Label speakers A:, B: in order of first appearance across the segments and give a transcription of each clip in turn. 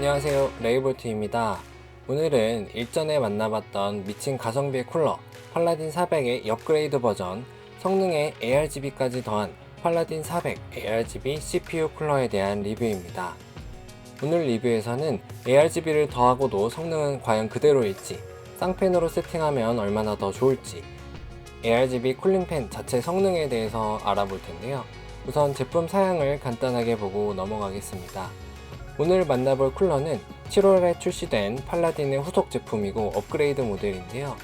A: 안녕하세요. 레이볼트입니다. 오늘은 일전에 만나봤던 미친 가성비의 쿨러 팔라딘 400의 업그레이드 버전 성능에 ARGB까지 더한 팔라딘 400 ARGB CPU 쿨러에 대한 리뷰입니다. 오늘 리뷰에서는 ARGB를 더하고도 성능은 과연 그대로일지 쌍팬으로 세팅하면 얼마나 더 좋을지 ARGB 쿨링팬 자체 성능에 대해서 알아볼 텐데요. 우선 제품 사양을 간단하게 보고 넘어가겠습니다 오늘 만나볼 쿨러는 7월에 출시된 팔라딘의 후속 제품이고 업그레이드 모델인데요.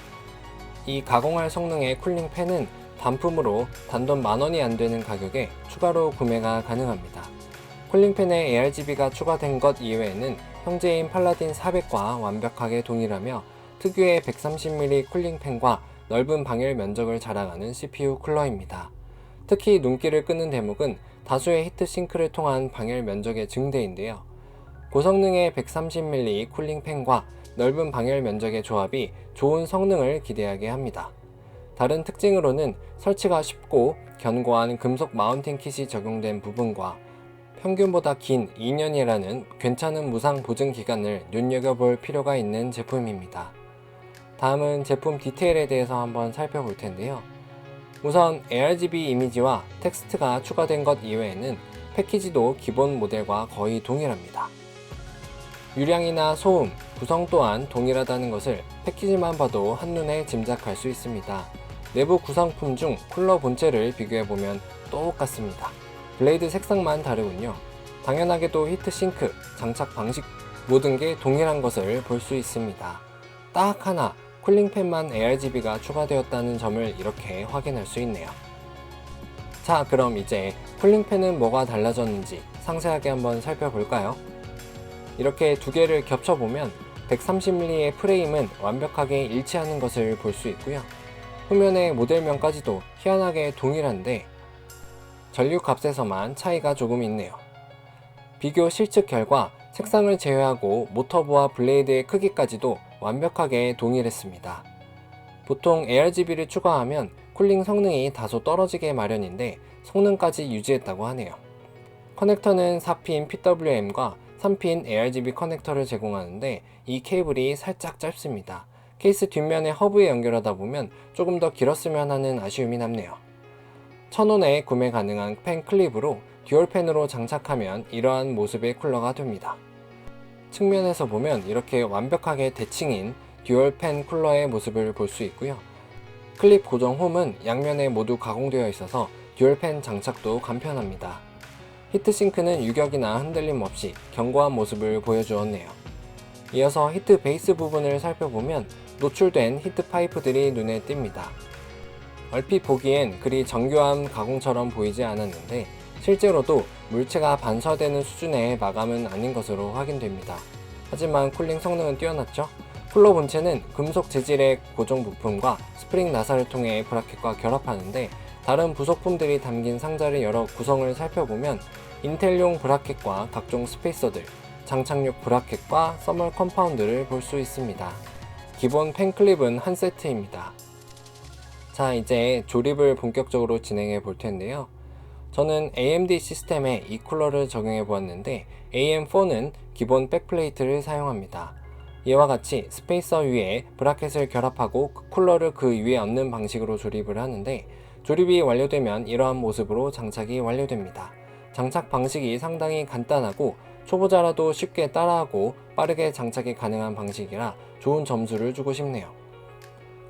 A: 이 가공할 성능의 쿨링 팬은 단품으로 단돈 만원이 안 되는 가격에 추가로 구매가 가능합니다. 쿨링 팬에 ARGB가 추가된 것 이외에는 형제인 팔라딘 400과 완벽하게 동일하며 특유의 130mm 쿨링 팬과 넓은 방열 면적을 자랑하는 CPU 쿨러입니다. 특히 눈길을 끄는 대목은 다수의 히트싱크를 통한 방열 면적의 증대인데요. 고성능의 130mm 쿨링 팬과 넓은 방열 면적의 조합이 좋은 성능을 기대하게 합니다. 다른 특징으로는 설치가 쉽고 견고한 금속 마운팅 킷이 적용된 부분과 평균보다 긴 2년이라는 괜찮은 무상 보증 기간을 눈여겨볼 필요가 있는 제품입니다. 다음은 제품 디테일에 대해서 한번 살펴볼 텐데요. 우선 ARGB 이미지와 텍스트가 추가된 것 이외에는 패키지도 기본 모델과 거의 동일합니다. 유량이나 소음, 구성 또한 동일하다는 것을 패키지만 봐도 한눈에 짐작할 수 있습니다. 내부 구성품 중 쿨러 본체를 비교해보면 똑같습니다. 블레이드 색상만 다르군요. 당연하게도 히트싱크, 장착 방식 모든 게 동일한 것을 볼 수 있습니다. 딱 하나 쿨링팬만 ARGB가 추가되었다는 점을 이렇게 확인할 수 있네요. 자, 그럼 이제 쿨링팬은 뭐가 달라졌는지 상세하게 한번 살펴볼까요? 이렇게 두 개를 겹쳐보면 130mm의 프레임은 완벽하게 일치하는 것을 볼 수 있고요. 후면의 모델명까지도 희한하게 동일한데 전류 값에서만 차이가 조금 있네요. 비교 실측 결과 색상을 제외하고 모터부와 블레이드의 크기까지도 완벽하게 동일했습니다. 보통 ARGB를 추가하면 쿨링 성능이 다소 떨어지게 마련인데 성능까지 유지했다고 하네요. 커넥터는 4핀 PWM과 3핀 ARGB 커넥터를 제공하는데 이 케이블이 살짝 짧습니다. 케이스 뒷면에 허브에 연결하다 보면 조금 더 길었으면 하는 아쉬움이 남네요. 1000원에 구매 가능한 펜 클립으로 듀얼펜으로 장착하면 이러한 모습의 쿨러가 됩니다. 측면에서 보면 이렇게 완벽하게 대칭인 듀얼펜 쿨러의 모습을 볼 수 있고요. 클립 고정 홈은 양면에 모두 가공되어 있어서 듀얼펜 장착도 간편합니다. 히트싱크는 유격이나 흔들림 없이 견고한 모습을 보여주었네요. 이어서 히트 베이스 부분을 살펴보면 노출된 히트 파이프들이 눈에 띕니다. 얼핏 보기엔 그리 정교한 가공처럼 보이지 않았는데 실제로도 물체가 반사되는 수준의 마감은 아닌 것으로 확인됩니다. 하지만 쿨링 성능은 뛰어났죠? 쿨러 본체는 금속 재질의 고정 부품과 스프링 나사를 통해 브라켓과 결합하는데 다른 부속품들이 담긴 상자를 열어 구성을 살펴보면 인텔용 브라켓과 각종 스페이서들, 장착용 브라켓과 서멀 컴파운드를 볼 수 있습니다. 기본 펜클립은 한 세트입니다. 자, 이제 조립을 본격적으로 진행해 볼 텐데요. 저는 AMD 시스템에 이 쿨러를 적용해 보았는데 AM4는 기본 백플레이트를 사용합니다. 이와 같이 스페이서 위에 브라켓을 결합하고 쿨러를 그 위에 얹는 방식으로 조립을 하는데 조립이 완료되면 이러한 모습으로 장착이 완료됩니다. 장착 방식이 상당히 간단하고 초보자라도 쉽게 따라하고 빠르게 장착이 가능한 방식이라 좋은 점수를 주고 싶네요.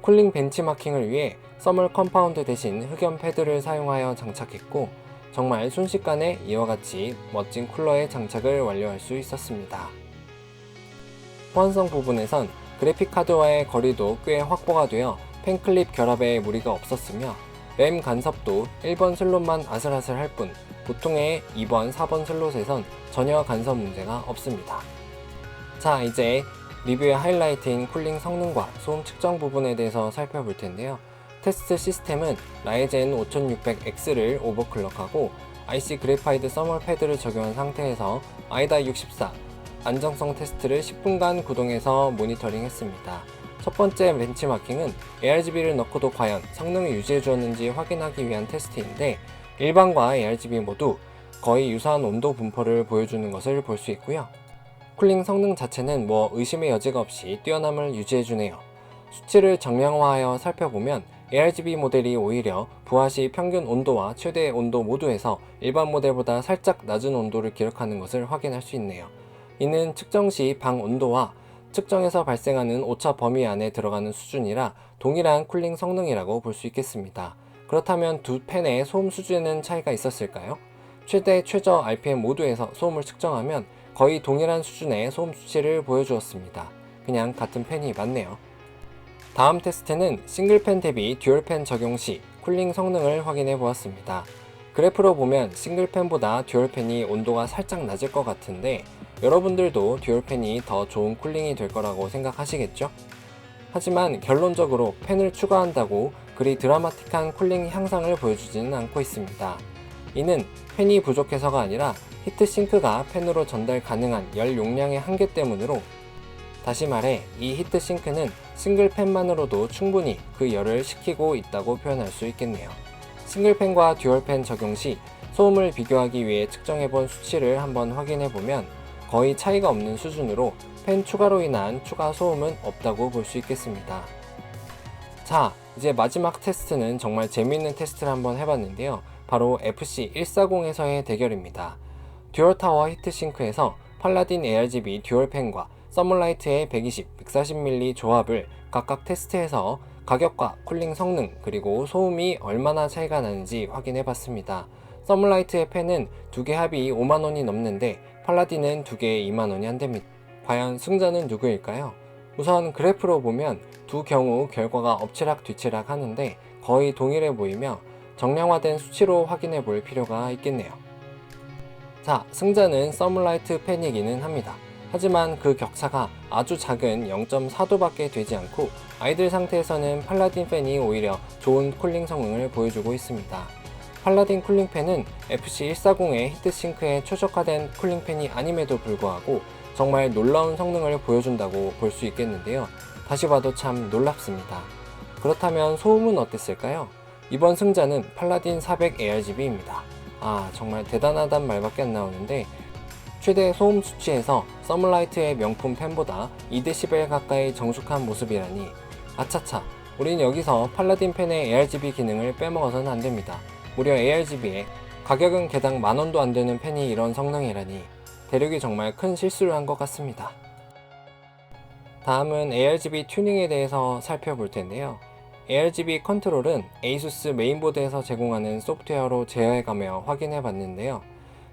A: 쿨링 벤치마킹을 위해 서멀 컴파운드 대신 흑연 패드를 사용하여 장착했고 정말 순식간에 이와 같이 멋진 쿨러의 장착을 완료할 수 있었습니다. 호환성 부분에선 그래픽카드와의 거리도 꽤 확보가 되어 펜클립 결합에 무리가 없었으며 램 간섭도 1번 슬롯만 아슬아슬 할 뿐 보통의 2번, 4번 슬롯에선 전혀 간섭 문제가 없습니다. 자, 이제 리뷰의 하이라이트인 쿨링 성능과 소음 측정 부분에 대해서 살펴볼 텐데요. 테스트 시스템은 라이젠 5600X를 오버클럭하고 IC 그래파이드 서멀 패드를 적용한 상태에서 아이다 64 안정성 테스트를 10분간 구동해서 모니터링 했습니다. 첫 번째 벤치마킹은 ARGB를 넣고도 과연 성능을 유지해 주었는지 확인하기 위한 테스트인데 일반과 ARGB 모두 거의 유사한 온도 분포를 보여주는 것을 볼 수 있고요. 쿨링 성능 자체는 뭐 의심의 여지가 없이 뛰어남을 유지해 주네요. 수치를 정량화하여 살펴보면 ARGB 모델이 오히려 부하 시 평균 온도와 최대 온도 모두에서 일반 모델보다 살짝 낮은 온도를 기록하는 것을 확인할 수 있네요. 이는 측정 시 방 온도와 측정에서 발생하는 오차 범위 안에 들어가는 수준이라 동일한 쿨링 성능이라고 볼 수 있겠습니다. 그렇다면 두 팬의 소음 수준에는 차이가 있었을까요? 최대 최저 RPM 모두에서 소음을 측정하면 거의 동일한 수준의 소음 수치를 보여주었습니다. 그냥 같은 팬이 맞네요. 다음 테스트는 싱글팬 대비 듀얼팬 적용 시 쿨링 성능을 확인해 보았습니다. 그래프로 보면 싱글팬보다 듀얼팬이 온도가 살짝 낮을 것 같은데 여러분들도 듀얼팬이 더 좋은 쿨링이 될 거라고 생각하시겠죠? 하지만 결론적으로 팬을 추가한다고 그리 드라마틱한 쿨링 향상을 보여주지는 않고 있습니다. 이는 팬이 부족해서가 아니라 히트싱크가 팬으로 전달 가능한 열 용량의 한계 때문으로 다시 말해 이 히트싱크는 싱글 팬만으로도 충분히 그 열을 식히고 있다고 표현할 수 있겠네요. 싱글 팬과 듀얼 팬 적용 시 소음을 비교하기 위해 측정해 본 수치를 한번 확인해 보면 거의 차이가 없는 수준으로 팬 추가로 인한 추가 소음은 없다고 볼 수 있겠습니다. 자, 이제 마지막 테스트는 정말 재미있는 테스트를 한번 해봤는데요. 바로 FC140에서의 대결입니다. 듀얼 타워 히트싱크에서 팔라딘 ARGB 듀얼 팬과 서멀라이트의 120, 140mm 조합을 각각 테스트해서 가격과 쿨링 성능 그리고 소음이 얼마나 차이가 나는지 확인해 봤습니다. 서멀라이트의 팬은 두 개 합이 5만원이 넘는데 팔라딘은 두 개에 2만원이 한답니다. 과연 승자는 누구일까요? 우선 그래프로 보면 두 경우 결과가 엎치락 뒤치락 하는데 거의 동일해 보이며 정량화된 수치로 확인해 볼 필요가 있겠네요. 자, 승자는 서물라이트 팬이기는 합니다. 하지만 그 격차가 아주 작은 0.4도밖에 되지 않고 아이들 상태에서는 팔라딘 팬이 오히려 좋은 쿨링 성능을 보여주고 있습니다. 팔라딘 쿨링 팬은 FC140의 히트싱크에 최적화된 쿨링 팬이 아님에도 불구하고 정말 놀라운 성능을 보여준다고 볼 수 있겠는데요. 다시 봐도 참 놀랍습니다. 그렇다면 소음은 어땠을까요? 이번 승자는 팔라딘 400 ARGB입니다. 아, 정말 대단하단 말밖에 안 나오는데 최대 소음 수치에서 서물라이트의 명품 팬보다 2dB 가까이 정숙한 모습이라니 아차차 우린 여기서 팔라딘 팬의 ARGB 기능을 빼먹어서는 안됩니다. 무려 ARGB에 가격은 개당 만원도 안되는 팬이 이런 성능이라니 대륙이 정말 큰 실수를 한 것 같습니다. 다음은 ARGB 튜닝에 대해서 살펴볼 텐데요. ARGB 컨트롤은 ASUS 메인보드에서 제공하는 소프트웨어로 제어해가며 확인해 봤는데요.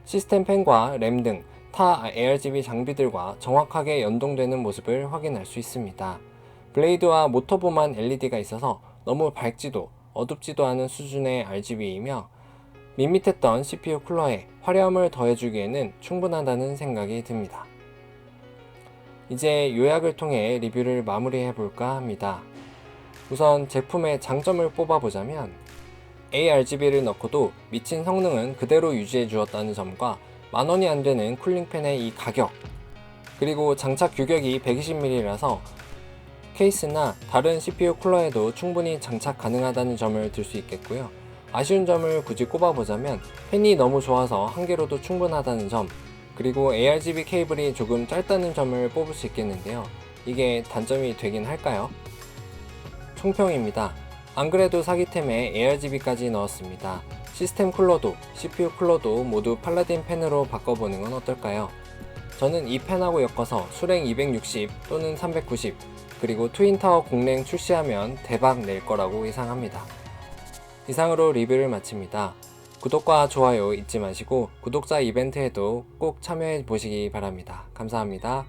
A: 시스템 팬과 램 등 타 ARGB 장비들과 정확하게 연동되는 모습을 확인할 수 있습니다. 블레이드와 모터보만 LED가 있어서 너무 밝지도 어둡지도 않은 수준의 RGB이며 밋밋했던 CPU 쿨러에 화려함을 더해주기에는 충분하다는 생각이 듭니다. 이제 요약을 통해 리뷰를 마무리해 볼까 합니다. 우선 제품의 장점을 뽑아보자면 ARGB를 넣고도 미친 성능은 그대로 유지해 주었다는 점과 만원이 안 되는 쿨링팬의 이 가격 그리고 장착 규격이 120mm라서 케이스나 다른 CPU 쿨러에도 충분히 장착 가능하다는 점을 들 수 있겠고요. 아쉬운 점을 굳이 꼽아보자면 팬이 너무 좋아서 한 개로도 충분하다는 점 그리고 ARGB 케이블이 조금 짧다는 점을 뽑을 수 있겠는데요. 이게 단점이 되긴 할까요? 총평입니다. 안 그래도 사기템에 ARGB까지 넣었습니다. 시스템 쿨러도 CPU 쿨러도 모두 팔라딘 펜으로 바꿔보는 건 어떨까요? 저는 이 펜하고 엮어서 수랭 260 또는 390 그리고 트윈타워 공랭 출시하면 대박 낼 거라고 예상합니다. 이상으로 리뷰를 마칩니다. 구독과 좋아요 잊지 마시고 구독자 이벤트에도 꼭 참여해 보시기 바랍니다. 감사합니다.